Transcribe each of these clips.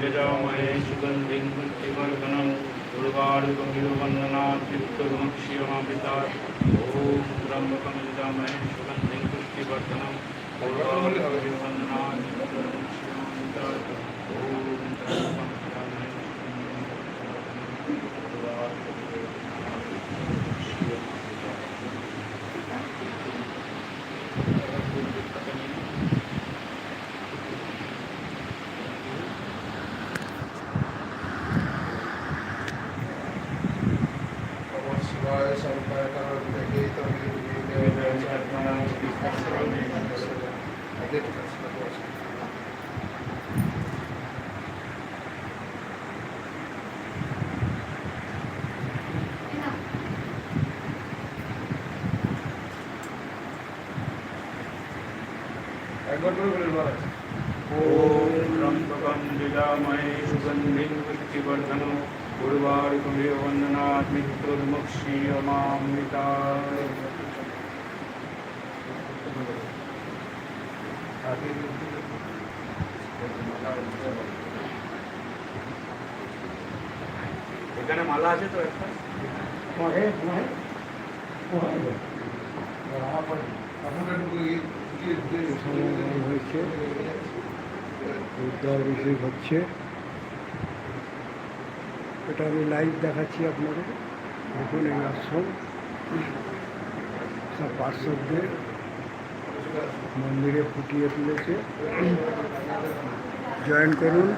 गजामये सुगन्धिं मृत्युवर्धनं दुर्गारुकमिवन्दना चित्तगुणक्षीयमापिता ॐ त्र्यम्बकं गजामहे सुगन्धिं मृत्युवर्धनं শিবায় সর্বায় কারণে একবার করে বলে মহারাজ ॐ त्र्यम्बकं यजामहे सुगन्धिं पुष्टिवर्धनं उर्वारुकमिव वन्दनात् मृत्युर्मुक्षीयमामृता এখানে মালা আছে তো একটা আপনারা একটু গিয়ে- গিয়ে- গিয়ে- সমাগম হয়েছে রুদ্রাভিষেক হচ্ছে এটা আমি লাইভ দেখাচ্ছি আপনাদের। দেখুন, এই আশ্রম। সব পার্শ্বদের মন্দিরে ফুটিয়ে তুলেছে। জয়েন করুন।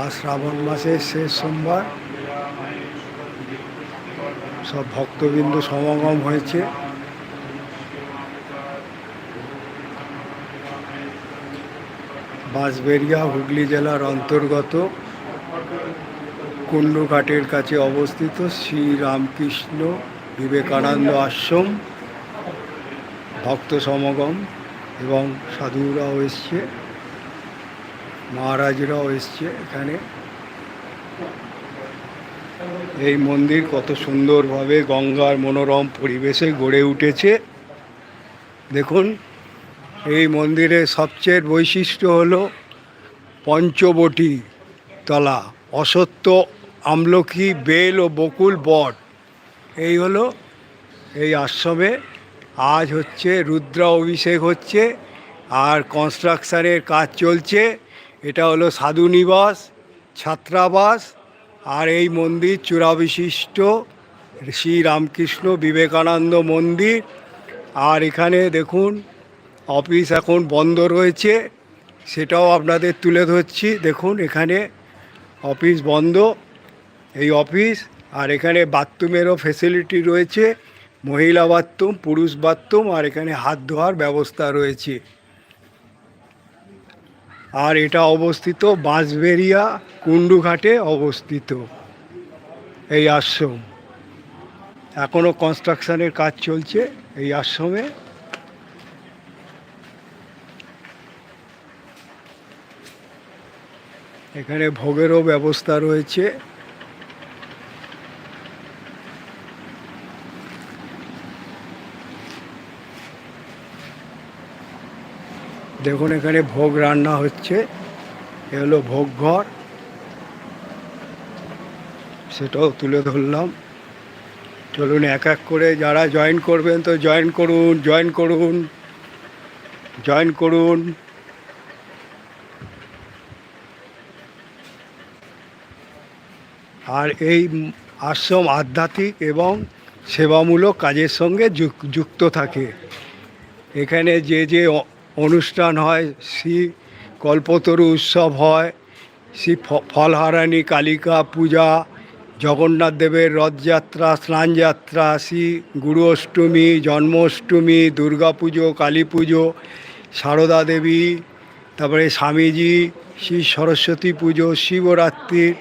আর শ্রাবণ মাসের শেষ সোমবার সব ভক্তবৃন্দ সমাগম হয়েছে। বাঁশবেড়িয়া হুগলি জেলার অন্তর্গত কুণ্ডঘাটের কাছে অবস্থিত শ্রী রামকৃষ্ণ বিবেকানন্দ আশ্রম। ভক্ত সমাগম এবং সাধুরাও এসছে, মহারাজরাও এসছে এখানে। এই মন্দির কত সুন্দরভাবে গঙ্গার মনোরম পরিবেশে গড়ে উঠেছে। দেখুন এই মন্দিরের সবচেয়ে বৈশিষ্ট্য হল পঞ্চবটি তলা, অসত্য, আমলকি, বেল ও বকুল বট। এই হলো এই আশ্রমে। আজ হচ্ছে, রুদ্রা অভিষেক হচ্ছে, আর কনস্ট্রাকশানের কাজ চলছে। এটা হলো সাধু নিবাস, ছাত্রাবাস, আর এই মন্দির চূড়াবিশিষ্ট শ্রী রামকৃষ্ণ বিবেকানন্দ মন্দির। আর এখানে দেখুন অফিস এখন বন্ধ রয়েছে, সেটাও আপনাদের তুলে ধরছি। দেখুন, এখানে অফিস বন্ধ, এই অফিস, আর এখানে বাথরুমেরও ফেসিলিটি রয়েছে, মহিলা বাথরুম, পুরুষ বাথরুম, আর এখানে হাত ধোয়ার ব্যবস্থা রয়েছে। আর এটা অবস্থিত বাঁশবেরিয়া কুণ্ডুঘাটে অবস্থিত এই আশ্রম। এখনও কনস্ট্রাকশানের কাজ চলছে এই আশ্রমে। এখানে ভোগেরও ব্যবস্থা রয়েছে। দেখুন, এখানে ভোগ রান্না হচ্ছে। এ হলো ভোগ ঘর। সেটাও তুলে ধরলাম। চলুন, এক এক করে যারা জয়েন করবেন তো জয়েন করুন জয়েন করুন জয়েন করুন। আর এই আশ্রম আধ্যাত্মিক এবং সেবামূলক কাজের সঙ্গে যুক- যুক্ত থাকে। এখানে যে যে অনুষ্ঠান হয়, শ্রী কল্পতরু উৎসব হয়, শ্রী ফলহারানী কালিকা পূজা, জগন্নাথ দেবের রথযাত্রা স্নানযাত্রা শ্রী গুরু অষ্টমী, জন্মাষ্টমী, দুর্গা পুজো, কালী পুজো, সারদা দেবী, তারপরে স্বামীজি, শ্রী সরস্বতী পুজো, শিবরাত্রি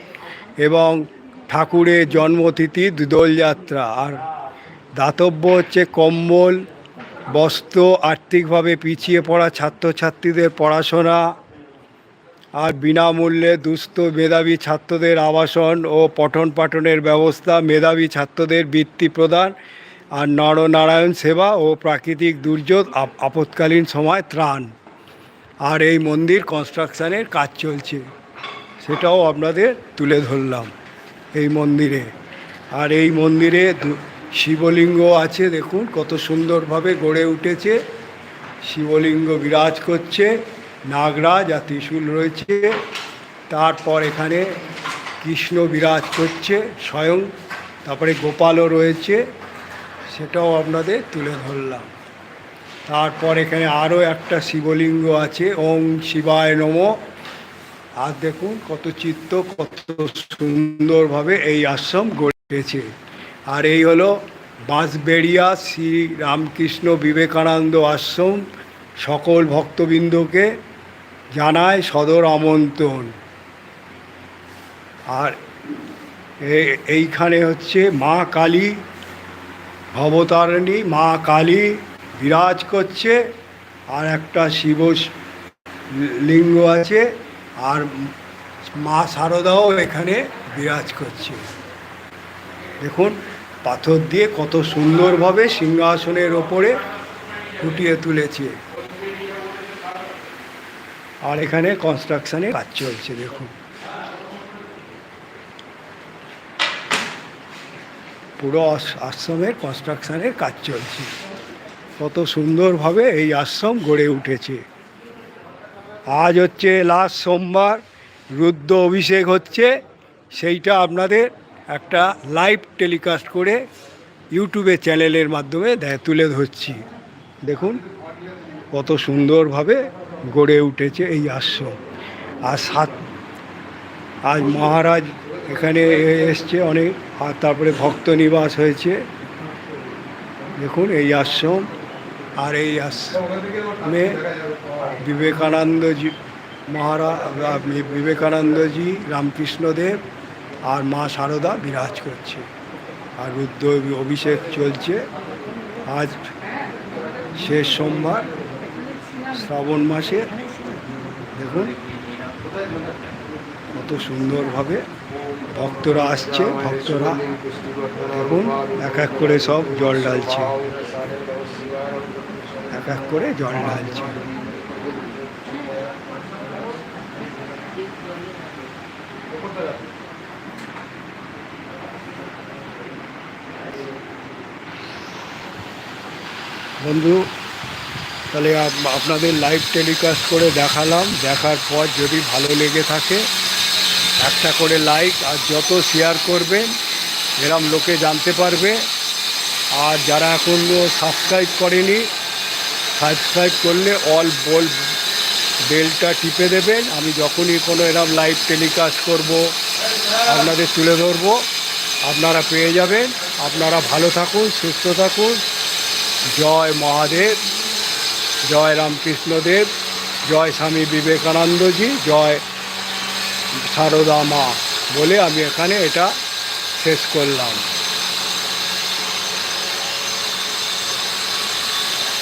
এবং ঠাকুরের জন্মতিথি দোলযাত্রা আর দাতব্য হচ্ছে কম্বল, বস্ত্র, আর্থিকভাবে পিছিয়ে পড়া ছাত্রছাত্রীদের পড়াশোনা আর বিনামূল্যে দুস্থ মেধাবী ছাত্রদের আবাসন ও পঠন পাঠনের ব্যবস্থা মেধাবী ছাত্রদের বৃত্তি প্রদান আর নরনারায়ণ সেবা ও প্রাকৃতিক দুর্যোগ আপৎকালীন সময় ত্রাণ। আর এই মন্দির কনস্ট্রাকশানের কাজ চলছে। সেটাও আপনাদের তুলে ধরলাম এই মন্দিরে। আর এই মন্দিরে শিবলিঙ্গ আছে, দেখুন কত সুন্দরভাবে গড়ে উঠেছে। শিবলিঙ্গ বিরাজ করছে, নাগরাজ আর ত্রিশূল রয়েছে। তারপর এখানে কৃষ্ণ বিরাজ করছে স্বয়ং, তারপরে গোপালও রয়েছে, সেটাও আপনাদের তুলে ধরলাম। তারপর এখানে আরও একটা শিবলিঙ্গ আছে, ওং শিবায় নম। আর দেখুন কত চিত্ত, কত সুন্দরভাবে এই আশ্রম গড়ে উঠেছে আর এই হলো বাঁশবেড়িয়া শ্রী রামকৃষ্ণ বিবেকানন্দ আশ্রম। সকল ভক্তবৃন্দকে জানায় সদর আমন্ত্রণ। আর এইখানে হচ্ছে মা কালী ভবতারিণী, মা কালী বিরাজ করছে। আর একটা শিব লিঙ্গ আছে। আর মা শারদাও এখানে বিরাজ করছে। দেখুন, পাথর দিয়ে কত সুন্দরভাবে সিংহাসনের ওপরে ফুটিয়ে তুলেছে। আর এখানে কনস্ট্রাকশনে কাজ চলছে, দেখুন। পুরো আশ- আশ্রমের কনস্ট্রাকশনের কাজ চলছে। কত সুন্দরভাবে এই আশ্রম গড়ে উঠেছে। আজ হচ্ছে লাস্ট সোমবার, রুদ্র অভিষেক হচ্ছে, সেইটা আপনাদের একটা লাইভ টেলিকাস্ট করে ইউটিউবে চ্যানেলের মাধ্যমে তুলে ধরছি। দেখুন কত সুন্দরভাবে গড়ে উঠেছে এই আশ্রম। আর সাত, আজ মহারাজ এখানে এসছে অনেক, আর তারপরে ভক্ত নিবাস হয়েছে। দেখুন এই আশ্রম, আর এই আশ্রমে বিবেকানন্দজি মহারাজ বিবেকানন্দজি, রামকৃষ্ণদেব আর মা শারদা বিরাজ করছে। আর রুদ্র অভিষেক চলছে। আজ শেষ সোমবার, শ্রাবণ মাসে। দেখুন কত সুন্দরভাবে ভক্তরা আসছে, ভক্তরা দেখুন, এক এক করে সব জল ঢালছে। এক এক করে জল ঢালছে। বন্ধু, তাহলে আপনাদের লাইভ টেলিকাস্ট করে দেখালাম। দেখার পর যদি ভালো লেগে থাকে, একটা করে লাইক আর যত শেয়ার করবেন, এরম লোকে জানতে পারবে। আর যারা এখনও সাবস্ক্রাইব করেনি সাবস্ক্রাইব করলে অল বল বেলটা টিপে দেবেন। আমি যখনই কোনো এরম লাইভ টেলিকাস্ট করব, আপনাদের তুলে ধরবো। আপনারা পেয়ে যাবেন। আপনারা ভালো থাকুন, সুস্থ থাকুন। জয় মহাদেব, জয় রামকৃষ্ণদেব, জয় স্বামী বিবেকানন্দজি, জয় সারদা মা বলে আমি এখানে এটা শেষ করলাম।